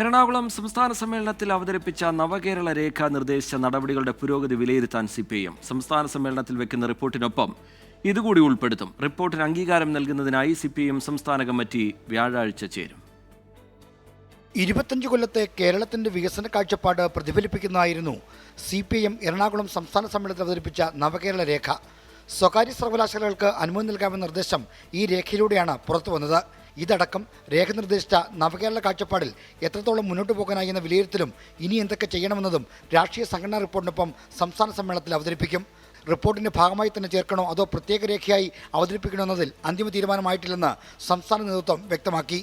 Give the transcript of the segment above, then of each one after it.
എറണാകുളം സംസ്ഥാന സമ്മേളനത്തിൽ അവതരിപ്പിച്ച നവകേരള രേഖ നിർദ്ദേശിച്ച നടപടികളുടെ പുരോഗതി വിലയിരുത്താൻ സി പി എം സംസ്ഥാന സമ്മേളനത്തിൽ വെക്കുന്ന റിപ്പോർട്ടിനൊപ്പം ഇതുകൂടി ഉൾപ്പെടുത്തും. റിപ്പോർട്ടിന് അംഗീകാരം നൽകുന്നതിനായി സി പി എം സംസ്ഥാന കമ്മിറ്റി വ്യാഴാഴ്ച ചേരും. ഇരുപത്തഞ്ച് കൊല്ലത്തെ കേരളത്തിന്റെ വികസന കാഴ്ചപ്പാട് പ്രതിഫലിപ്പിക്കുന്നതായിരുന്നു സി പി എം എറണാകുളം സംസ്ഥാന സമ്മേളനത്തിൽ അവതരിപ്പിച്ച നവകേരള രേഖ. സ്വകാര്യ സർവകലാശാലകൾക്ക് അനുമതി നൽകാമെന്ന നിർദ്ദേശം ഈ രേഖയിലൂടെയാണ് പുറത്തു വന്നത് ഇതടക്കം രേഖ നിർദ്ദേശിച്ച നവകേരള കാഴ്ചപ്പാടിൽ എത്രത്തോളം മുന്നോട്ട് പോകാനായി എന്ന വിലയിരുത്തലും ഇനി എന്തൊക്കെ ചെയ്യണമെന്നതും രാഷ്ട്രീയ സംഘടനാ റിപ്പോർട്ടിനൊപ്പം സംസ്ഥാന സമ്മേളനത്തിൽ അവതരിപ്പിക്കും. റിപ്പോർട്ടിന്റെ ഭാഗമായി തന്നെ ചേർക്കണോ അതോ പ്രത്യേക രേഖയായി അവതരിപ്പിക്കണോ എന്നതിൽ അന്തിമ തീരുമാനമായിട്ടില്ലെന്ന് സംസ്ഥാന നേതൃത്വം വ്യക്തമാക്കി.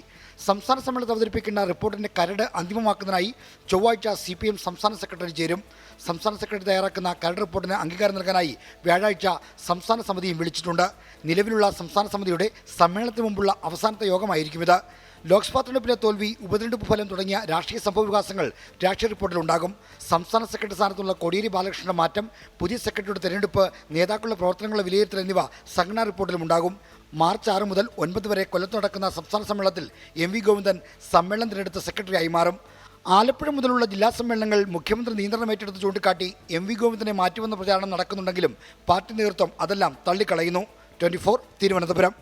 സംസ്ഥാന സമ്മേളനത്തിൽ അവതരിപ്പിക്കുന്ന റിപ്പോർട്ടിന്റെ കരട് അന്തിമമാക്കുന്നതിനായി ചൊവ്വാഴ്ച സി പി എം സംസ്ഥാന സെക്രട്ടറി ചേരും. സംസ്ഥാന സെക്രട്ടറി തയ്യാറാക്കുന്ന കരട് റിപ്പോർട്ടിന് അംഗീകാരം നൽകാനായി വ്യാഴാഴ്ച സംസ്ഥാന സമിതിയും വിളിച്ചിട്ടുണ്ട്. നിലവിലുള്ള സംസ്ഥാന സമിതിയുടെ സമ്മേളനത്തിന് മുമ്പുള്ള അവസാനത്തെ യോഗമായിരിക്കും ഇത്. ലോക്സഭാ തെരഞ്ഞെടുപ്പിലെ തോൽവി ഉപതെരഞ്ഞെടുപ്പ് ഫലം തുടങ്ങിയ രാഷ്ട്രീയ സംഭവ വികാസങ്ങൾ രാഷ്ട്രീയ റിപ്പോർട്ടിലുണ്ടാകും സംസ്ഥാന സെക്രട്ടറി സ്ഥാനത്തുള്ള കോടിയേരി ബാലകൃഷ്ണന്റെ മാറ്റം പുതിയ സെക്രട്ടറിയുടെ തെരഞ്ഞെടുപ്പ് നേതാക്കളുടെ പ്രവർത്തനങ്ങളുടെ വിലയിരുത്തൽ എന്നിവ സംഘടനാ റിപ്പോർട്ടിലും ഉണ്ടാകും. മാർച്ച് ആറ് മുതൽ ഒൻപത് വരെ കൊല്ലത്ത് നടക്കുന്ന സംസ്ഥാന സമ്മേളനത്തിൽ എം വി ഗോവിന്ദൻ സമ്മേളനം തിരഞ്ഞെടുത്ത സെക്രട്ടറിയായി മാറും. ആലപ്പുഴ മുതലുള്ള ജില്ലാ സമ്മേളനങ്ങൾ മുഖ്യമന്ത്രി നിയന്ത്രണം ഏറ്റെടുത്ത് ചൂണ്ടിക്കാട്ടി എം വി ഗോവിന്ദനെ മാറ്റുമെന്ന പ്രചാരണം നടക്കുന്നുണ്ടെങ്കിലും പാർട്ടി നേതൃത്വം അതെല്ലാം തള്ളിക്കളയുന്നു. ട്വന്റി തിരുവനന്തപുരം.